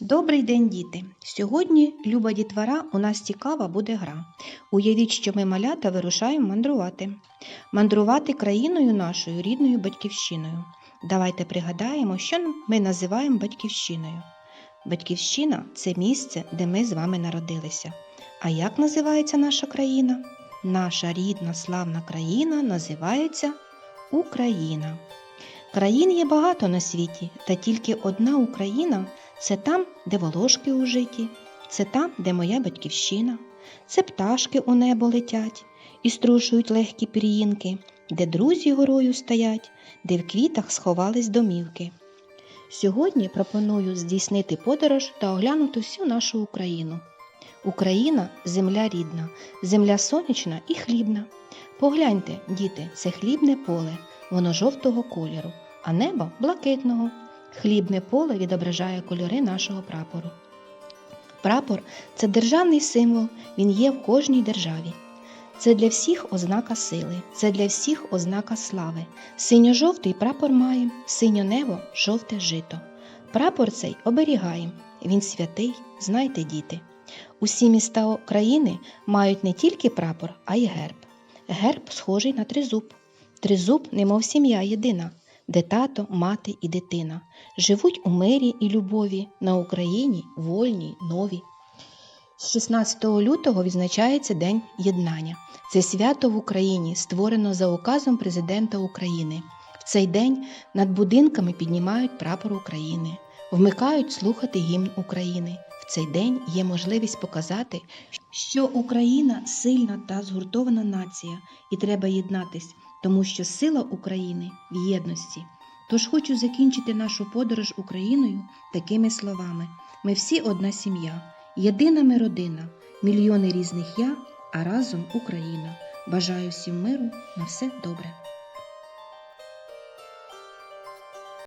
Добрий день, діти! Сьогодні, люба дітвора, у нас цікава буде гра. Уявіть, що ми малята вирушаємо мандрувати. Мандрувати країною нашою рідною батьківщиною. Давайте пригадаємо, що ми називаємо батьківщиною. Батьківщина це місце, де ми з вами народилися. А як називається наша країна? Наша рідна славна країна називається Україна. Країн є багато на світі, та тільки одна Україна це там, де волошки у житі, це там, де моя батьківщина, це пташки у небо летять і струшують легкі пір'їнки, де друзі горою стоять, де в квітах сховались домівки. Сьогодні пропоную здійснити подорож та оглянути всю нашу Україну. Україна земля рідна, земля сонячна і хлібна. Погляньте, діти, це хлібне поле, воно жовтого кольору, а небо блакитного. Хлібне поле відображає кольори нашого прапору. Прапор це державний символ, він є в кожній державі. Це для всіх ознака сили, це для всіх ознака слави. Синьо-жовтий прапор маєм, синьо небо, жовте жито. Прапор цей оберігаєм, він святий, знайте, діти. Усі міста України мають не тільки прапор, а й герб. Герб схожий на тризуб. Тризуб, немов сім'я єдина, де тато, мати і дитина живуть у мирі і любові на Україні вольній, новій. З 16 лютого відзначається День Єднання. Це свято в Україні створено за указом президента України. В цей день над будинками піднімають прапор України, вмикають слухати гімн України. Цей день є можливість показати, що Україна сильна та згуртована нація, і треба єднатись, тому що сила України в єдності. Тож хочу закінчити нашу подорож Україною такими словами: ми всі одна сім'я, єдина ми родина, мільйони різних я, а разом Україна. Бажаю всім миру на все добре.